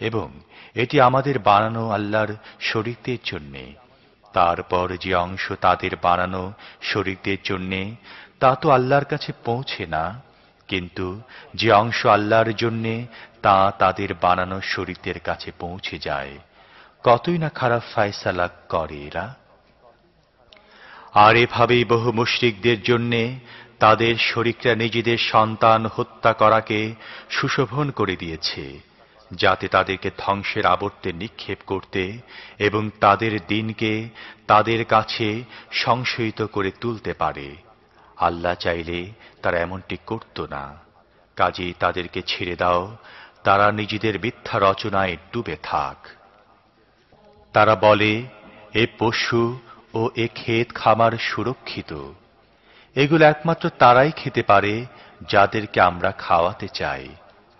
এবং এটি আমাদের বানানো আল্লাহর শরীরদের জন্যে। তারপর যে অংশ তাদের বানানো শরীরদের জন্যে, তা তো আল্লাহর কাছে পৌঁছে না। কিন্তু যে অংশ আল্লাহর জন্যে, তা তাদের বানানো শরীরদের কাছে পৌঁছে যায়। কতই না খারাপ ফায়সালা করে এরা। আর এভাবেই বহু মুশরিকদের জন্যে তাদের শরিকরা নিজেদের সন্তান হত্যা করাকে সুশোভন করে দিয়েছে। যাতে তাদেরকে ধ্বংসের আবর্তে নিক্ষেপ করতে এবং তাদের দিনকে তাদের কাছে সংশয়িত করে তুলতে পারে। আল্লাহ চাইলে তারা এমনটি করত না। কাজেই তাদেরকে ছেড়ে দাও, তারা নিজেদের মিথ্যা রচনায় ডুবে থাক। তারা বলে, এ পশু ও এ ক্ষেত খামার সুরক্ষিত। এগুলো একমাত্র তারাই খেতে পারে যাদেরকে আমরা খাওয়াতে চাই।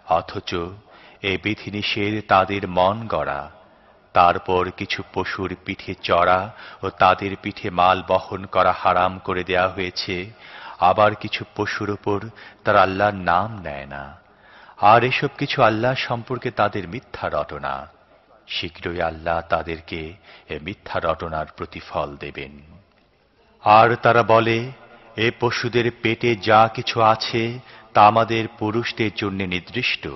অথচ এ বিধিনিষেধ তাদের মন গড়া। তারপর কিছু পশুর পিঠে চড়া ও তাদের পিঠে মাল বহন করা হারাম করে দেয়া হয়েছে। আবার কিছু পশুর ওপর তারা আল্লাহর নাম নেয় না। আর এসব কিছু আল্লাহ সম্পর্কে তাদের মিথ্যা রটনা। শীঘ্রই আল্লাহ তাদেরকে এ মিথ্যা রটনার প্রতিফল দেবেন। আর তারা বলে, এ পশুদের পেটে যা কিছু আছে, তা আমাদের পুরুষদের জন্য নির্দিষ্ট।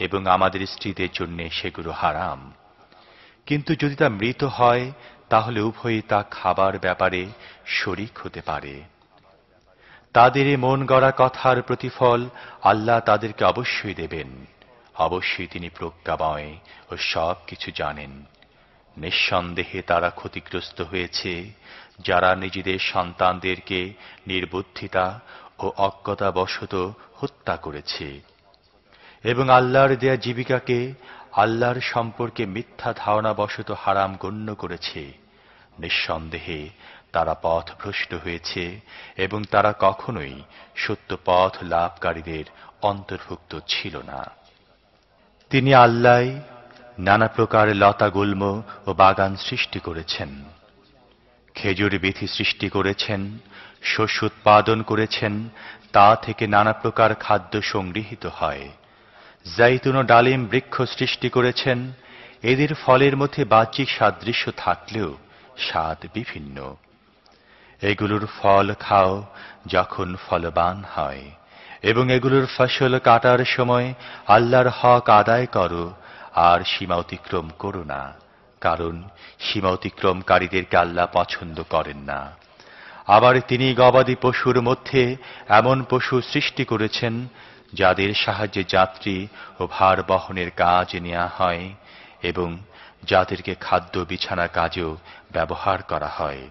এবং আমাদের স্ত্রীদের জন্য সেগুলো হারাম। কিন্তু যদি তা মৃত হয়, তাহলে উভয়ই তা খাবার ব্যাপারে শরিক হতে পারে। তাদের মন গড়া কথার প্রতিফল আল্লাহ তাদেরকে অবশ্যই দেবেন। অবশ্যই তিনি প্রজ্ঞাময় ও সব কিছু জানেন। নিঃসন্দেহে তারা ক্ষতিগ্রস্ত হয়েছে, যারা নিজেদের সন্তানদেরকে নির্বুদ্ধিতা ও অজ্ঞতাবশত হত্যা করেছে। এবং আল্লাহর দেয়া জীবিকাকে আল্লাহর সম্পর্কে মিথ্যা ধারণাবশত হারাম গণ্য করেছে। নিঃসন্দেহে তারা পথ ভ্রষ্ট হয়েছে এবং তারা কখনোই সত্য পথ লাভকারীদের অন্তর্ভুক্ত ছিল না। তিনি আল্লাহ নানা প্রকার লতা গুল্ম ও বাগান সৃষ্টি করেছেন, খেজুর বিধি সৃষ্টি করেছেন, শস্য উৎপাদন করেছেন, তা থেকে নানা প্রকার খাদ্য সংগৃহীত হয়। জাইতুন ও ডালিম বৃক্ষ সৃষ্টি করেছেন। এদের ফলের মধ্যে বাহ্যিক সাদৃশ্য থাকলেও স্বাদ বিভিন্ন। এগুলোর ফল খাও যখন ফলবান হয়, এবং এগুলোর ফসল কাটার সময় আল্লাহর হক আদায় করো আর সীমা অতিক্রম করো না, কারণ সীমা অতিক্রমকারীদেরকে আল্লাহ পছন্দ করেন না। আবার তিনি গবাদি পশুর মধ্যে এমন পশু সৃষ্টি করেছেন যাদের সাহায্যে যাত্রী ও ভার বহনের কাজ নেওয়া হয় এবং যাদেরকে খাদ্য বিছানা কাজেও ব্যবহার করা হয়।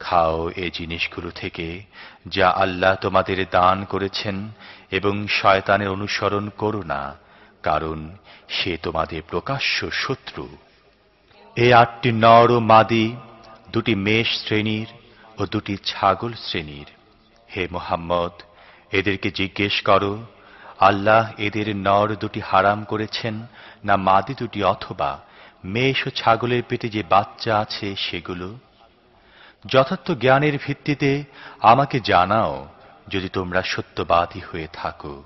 খাও এ জিনিসগুলো থেকে যা আল্লাহ তোমাদের দান করেছেন এবং শয়তানের অনুসরণ করো না, কারণ সে তোমাদের প্রকাশ্য শত্রু। এ আটটি নর ও মাদি, দুটি মেষ শ্রেণির ও দুটি ছাগল শ্রেণির। হে মোহাম্মদ, এদেরকে জিজ্ঞেস করো আল্লাহ এদের নর দুটি হারাম করেছেন, না মাদি দুটি অথবা মেষ ও ছাগলের পেটে যে বাচ্চা আছে সেগুলো? যথার্থ জ্ঞানের ভিত্তিতে আমাকে জানাও যদি তোমরা সত্যবাদী হয়ে থাকো।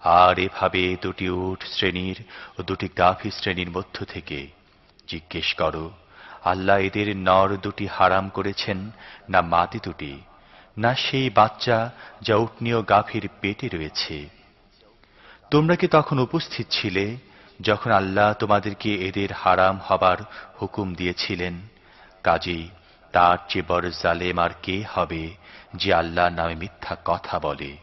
আর এভাবে দুটি উঠ শ্রেণির ও দুটি গাভী শ্রেণির মধ্য থেকে জিজ্ঞেস করো, আল্লাহ এদের নর দুটি হারাম করেছেন, না মাদি দুটি? না সেই বাচ্চা যা উটনীয় গাভীর পেটে রয়েছে? তোমরা কি তখন উপস্থিত ছিলে যখন আল্লাহ তোমাদেরকে এদের হারাম হবার হুকুম দিয়েছিলেন? কাজেই তার চেয়ে বড় জালেম আর কে হবে যে আল্লাহ নামে মিথ্যা কথা বলে?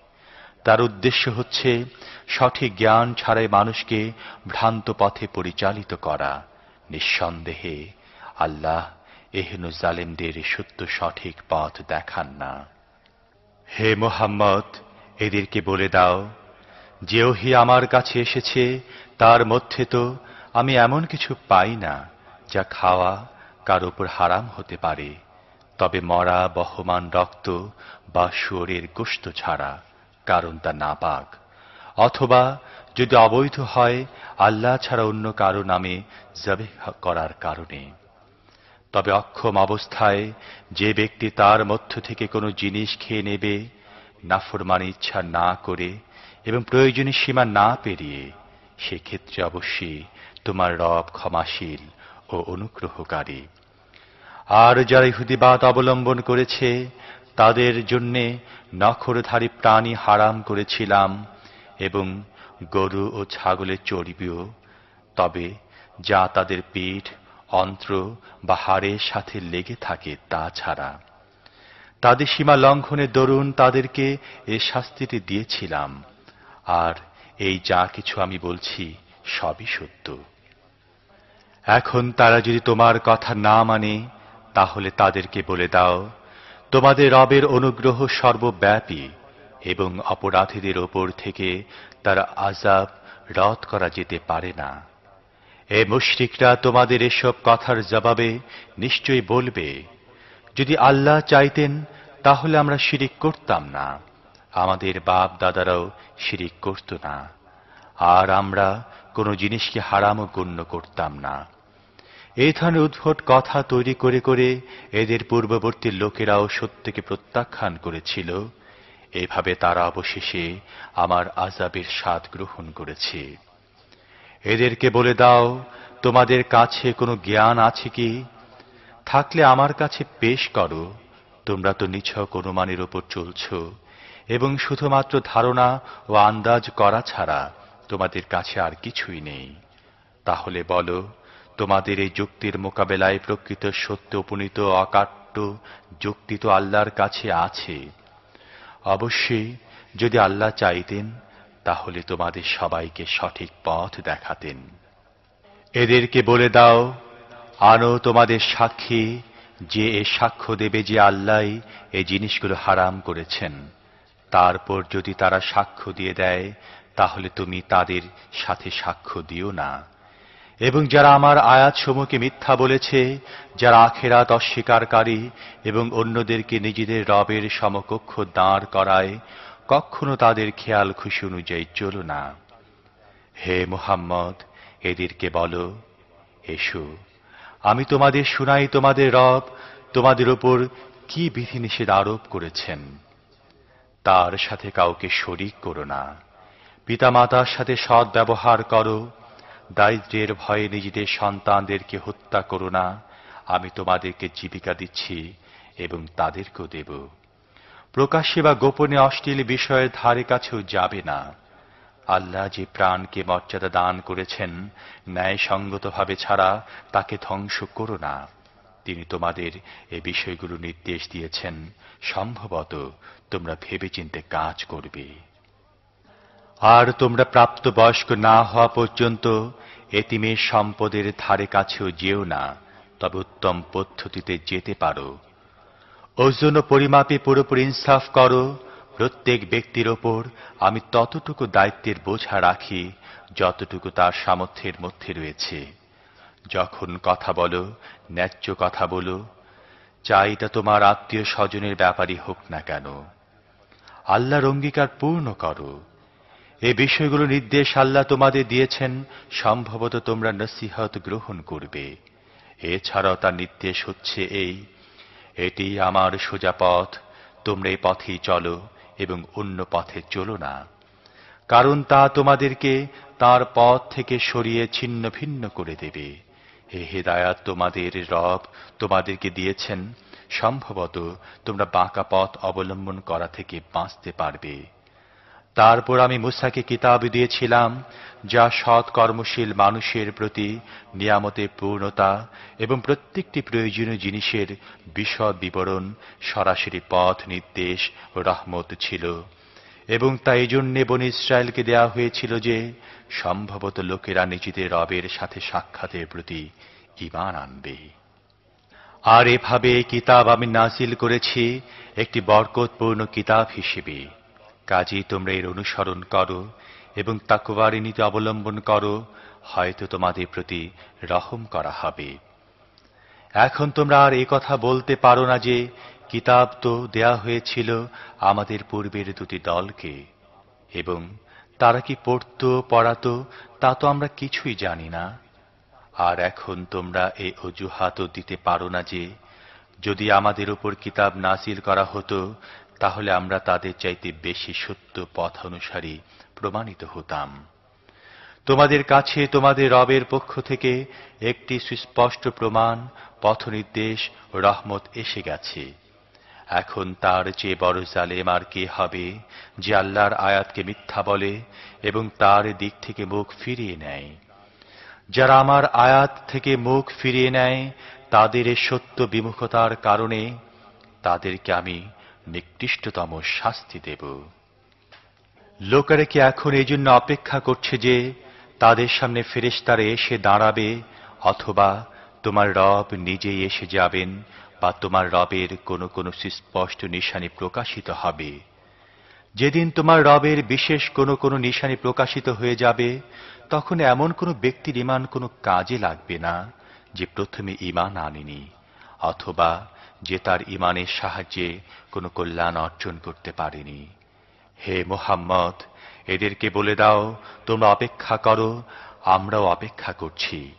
তার উদ্দেশ্য হচ্ছে সঠিক জ্ঞান ছাড়াই মানুষকে ভ্রান্ত পথে পরিচালিত করা। নিঃসন্দেহে আল্লাহ এহেন জালেমদের সত্য সঠিক পথ দেখান না। হে মোহাম্মদ, এদেরকে বলে দাও যে ওহি আমার কাছে এসেছে, তার মধ্যে তো আমি এমন কিছু পাই না যা খাওয়া কার উপর হারাম হতে পারে। তবে মরা, বহমান রক্ত বা শুয়োরের গোস্ত ছাড়া কারণ তা নাপাক। অথবা যদি অবৈধ হয়, আল্লাহ ছাড়া অন্য কারও নামে জবে করার কারণে। তবে অক্ষম অবস্থায় যে ব্যক্তি তার মধ্য থেকে কোনো জিনিস খেয়ে নেবে, নাফরমান ইচ্ছা না করে এবং প্রয়োজনীয় সীমা না পেরিয়ে সেক্ষেত্রে অবশ্যই তোমার রব ক্ষমাশীল ও অনুগ্রহকারী। আর যারা ইহুদিবাদ অবলম্বন করেছে, তাদের জন্যে নখরধারী প্রাণী হারাম করেছিলাম এবং গরু ও ছাগলের চর্বিও, তবে যা তাদের পিঠ, অন্ত্র বা হাড়ের সাথে লেগে থাকে তা ছাড়া। তাদের সীমা লঙ্ঘনের দরুন তাদেরকে এ শাস্তিটি দিয়েছিলাম। আর এই যা কিছু আমি বলছি সবই সত্য। এখন তারা যদি তোমার কথা না মানে তাহলে তাদেরকে বলে দাও, তোমাদের রবের অনুগ্রহ সর্বব্যাপী এবং অপরাধীদের ওপর থেকে তার আজাব রদ করা যেতে পারে না। এ মুশরিকরা তোমাদের এসব কথার জবাবে নিশ্চয়ই বলবে, যদি আল্লাহ চাইতেন তাহলে আমরা শিরিক করতাম না। আমাদের বাপ দাদারাও শিরিক করত না। আর আমরা কোনো জিনিসকে হারামও গণ্য করতাম না। এই ধরনের উদ্ভট কথা তৈরি করে করে এদের পূর্ববর্তী লোকেরাও সত্যকে প্রত্যাখ্যান করেছিল। এভাবে তারা অবশেষে আমার আজাবের স্বাদ গ্রহণ করেছে। এদেরকে বলে দাও, তোমাদের কাছে কোনো জ্ঞান আছে কি? থাকলে আমার কাছে পেশ করো। তোমরা তো নিছক অনুমানের ওপর চলছ। এবং শুধুমাত্র ধারণা ও আন্দাজ করা ছাড়া তোমাদের কাছে আর কিছুই নেই। তাহলে বলো, তোমাদের এই যুক্তির মোকাবেলায় প্রকৃত সত্য উপনীত অকাট্য যুক্তি তো আল্লাহর কাছে আছে। অবশ্যই, যদি আল্লাহ চাইতেন, তাহলে তোমাদের সবাইকে সঠিক পথ দেখাতেন। এদেরকে বলে দাও, আনো তোমাদের সাক্ষী, যে এ সাক্ষ্য দেবে যে আল্লাহ এই জিনিসগুলো হারাম করেছেন। তারপর যদি তারা সাক্ষ্য দিয়ে দেয়, তাহলে তুমি তাদের সাথে সাক্ষ্য দিও না। এবং যারা আমার আয়াত সমূহকে মিথ্যা বলেছে, যারা আখেরাত অস্বীকারী এবং অন্যদেরকে নিজেদের রবের সমকক্ষ দাঁড় করায়, কখনো তাদের খেয়াল খুশি অনুযায়ী চলো না। হে মুহাম্মদ, এদেরকে বলো, এসো, আমি তোমাদের শুনাই তোমাদের রব, তোমাদের ওপর কি বিধিনিষেধ আরোপ করেছেন। তার সাথে কাউকে শরিক করো না। পিতামাতার সাথে সৎ ব্যবহার করো। দারিদ্রের ভয়ে নিজেদের সন্তানদেরকে হত্যা করো না। আমি তোমাদেরকে জীবিকা দিচ্ছি এবং তাদেরকেও দেব। প্রকাশ্যে বা গোপনে অশ্লীল বিষয়ের ধারে কাছেও যাবে না। আল্লাহ যে প্রাণকে মর্যাদা দান করেছেন, ন্যায়সঙ্গতভাবে ছাড়া তাকে ধ্বংস করো না। তিনি তোমাদের এ বিষয়গুলো নির্দেশ দিয়েছেন। সম্ভবত তোমরা ভেবেচিন্তে কাজ করবে। আর তোমরা প্রাপ্ত বয়স্ক না হওয়া পর্যন্ত এতিমের সম্পদের ধারে কাছেও যেও না, তবে উত্তম পদ্ধতিতে যেতে পারো। ওজন পরিমাপে পুরোপুরি ইনসাফ করো। প্রত্যেক ব্যক্তির ওপর আমি ততটুকু দায়িত্বের বোঝা রাখি যতটুকু তার সামর্থ্যের মধ্যে রয়েছে। যখন কথা বলো, ন্যায্য কথা বলো চাই তা তোমার আত্মীয় স্বজনের ব্যাপারই হোক না কেন। আল্লাহর অঙ্গীকার পূর্ণ করো। এ বিষয়গুলো নির্দেশ আল্লাহ তোমাদের দিয়েছেন, সম্ভবত তোমরা নসিহত গ্রহণ করবে। এছাড়াও তার নির্দেশ হচ্ছে এই, এটি আমার সোজা পথ, তোমরা এই পথেই চলো এবং অন্য পথে চলো না। কারণ তা তোমাদেরকে তার পথ থেকে সরিয়ে ছিন্ন ভিন্ন করে দেবে। হে হেদায়াত, তোমাদের রব তোমাদেরকে দিয়েছেন। সম্ভবত তোমরা বাঁকা পথ অবলম্বন করা থেকে বাঁচতে পারবে। তারপর আমি মুসাকে কিতাব দিয়েছিলাম, যা সৎ কর্মশীল মানুষের প্রতি নিয়ামতের পূর্ণতা এবং প্রত্যেকটি প্রয়োজনীয় জিনিসের বিশদ বিবরণ সরাসরি পথ নির্দেশ ও রহমত ছিল। এবং তাই জন্যে বন ইসরায়েলকে দেয়া হয়েছিল যে, সম্ভবত লোকেরা নিজেদের রবের সাথে সাক্ষাতের প্রতি ইমান আনবে। আর এভাবে কিতাব আমি নাজিল করেছি, একটি বরকতপূর্ণ কিতাব হিসেবে। কাজেই তোমরা এর অনুসরণ করো এবং তাকুয়ারি নীতি অবলম্বন করো, হয়তো তোমাদের প্রতি রহম করা হবে। এখন তোমরা আর এ কথা বলতে পারো না যে কিতাব তো দেয়া হয়েছিল আমাদের পূর্বের দুটি দলকে, এবং তারা কি পড়ত, পড়াতো, তা তো আমরা কিছুই জানি না। আর এখন তোমরা এ অজুহাতও দিতে পারো না যে, যদি আমাদের উপর কিতাব নাসিল করা হতো, তাহলে আমরা তাদের চাইতে বেশি সত্য পথ অনুসারী প্রমাণিত হতাম। তোমাদের কাছে তোমাদের রবের পক্ষ থেকে একটি সুস্পষ্ট প্রমাণ, পথনির্দেশ রহমত এসে গেছে। এখন তার চেয়ে বড় জালেম আর কে হবে, যে আল্লাহর আয়াতকে মিথ্যা বলে এবং তার দিক থেকে মুখ ফিরিয়ে নেয়? যারা আমার আয়াত থেকে মুখ ফিরিয়ে নেয়, তাদের সত্য বিমুখতার কারণে তাদেরকে আমি নিকৃষ্টতম শাস্তি দেব। লোকেরা কি এখন এই জন্য অপেক্ষা করছে যে তাদের সামনে ফেরেশতারা এসে দাঁড়াবে, অথবা তোমার রব নিজেই এসে যাবেন বা তোমার রবের কোনো কোনো সুস্পষ্ট নিশানি প্রকাশিত হবে। যেদিন তোমার রবের বিশেষ কোনো কোনো নিশানি প্রকাশিত হয়ে যাবে, তখন এমন কোনো ব্যক্তির ইমান কোনো কাজে লাগবে না যে প্রথমে ইমান আনেনি, অথবা যে তার ইমানের সাহায্যে কোনো কল্যাণ অর্জন করতে পারেনি। হে মোহাম্মদ, এদেরকে বলে দাও, তোমরা অপেক্ষা করো, আমরাও অপেক্ষা করছি।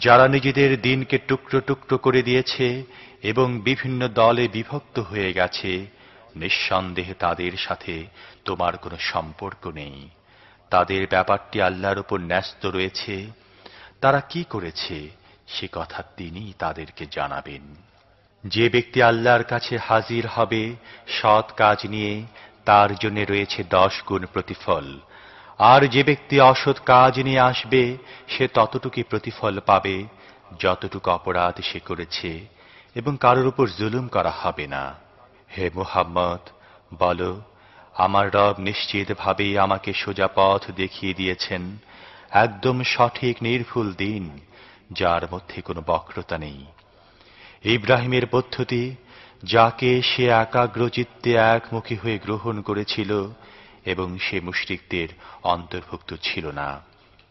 যারা নিজেদের দিনকে টুকরো টুকরো করে দিয়েছে এবং বিভিন্ন দলে বিভক্ত হয়ে গেছে, নিঃসন্দেহে তাদের সাথে তোমার কোনো সম্পর্ক নেই। তাদের ব্যাপারটি আল্লাহর উপর ন্যস্ত রয়েছে। তারা কি করেছে, সে কথা তিনি তাদেরকে জানাবেন। যে ব্যক্তি আল্লাহর কাছে হাজির হবে, সৎ কাজ নিয়ে তার জন্য রয়েছে দশ গুণ প্রতিফল। আর যে ব্যক্তি অসৎ কাজ নিয়ে আসবে, সে ততটুকুই প্রতিফল পাবে, যতটুকু অপরাধ সে করেছে, এবং কারোর উপর জুলুম করা হবে না। হে মুহাম্মদ, বলো, আমার রব নিশ্চিতভাবেই আমাকে সোজা পথ দেখিয়ে দিয়েছেন, একদম সঠিক নির্ভুল দিন, যার মধ্যে কোনো বক্রতা নেই। ইব্রাহিমের পদ্ধতি, যাকে সে একাগ্রচিত্তে একমুখী হয়ে গ্রহণ করেছিল এবং সে মুশরিকদের অন্তর্ভুক্ত ছিল না।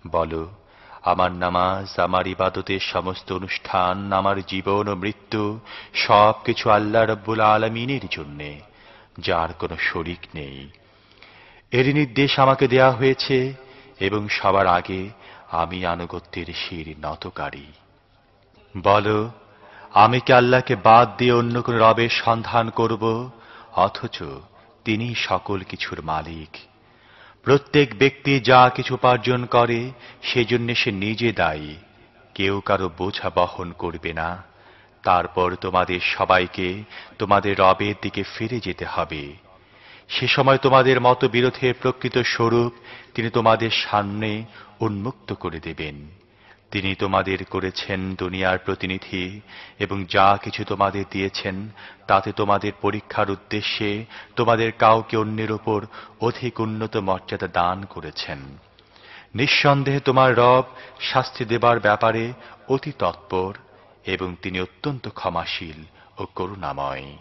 বলো, আমার নামাজ, আমার ইবাদতের সমস্ত অনুষ্ঠান, আমার জীবন ও মৃত্যু সব কিছু আল্লাহ রব্বুল আলমিনের জন্যে, যার কোনো শরিক নেই। এর নির্দেশ আমাকে দেয়া হয়েছে এবং সবার আগে আমি আনুগত্যের শির নতকারী বলো, আমি কি আল্লাহকে বাদ দিয়ে অন্য কোন রবের সন্ধান করব, অথচ তিনি সকল কিছুর মালিক। প্রত্যেক ব্যক্তি যা কিছু উপার্জন করে, সেজন্য সে নিজে দায়ী। কেউ কারও বোঝা বহন করবে না। তারপর তোমাদের সবাইকে তোমাদের রবের দিকে ফিরে যেতে হবে। সে সময় তোমাদের মতবিরোধের প্রকৃত স্বরূপ তিনি তোমাদের সামনে উন্মুক্ত করে দেবেন। তিনি তোমাদের করেছেন দুনিয়ার প্রতিনিধি, এবং যা কিছু তোমাদের দিয়েছেন, তাতে তোমাদের পরীক্ষার উদ্দেশ্যে তোমাদের কাউকে অন্যের ওপর অধিক উন্নত মর্যাদা দান করেছেন। নিঃসন্দেহে তোমার রব শাস্তি দেবার ব্যাপারে অতি তৎপর, এবং তিনি অত্যন্ত ক্ষমাশীল ও করুণাময়।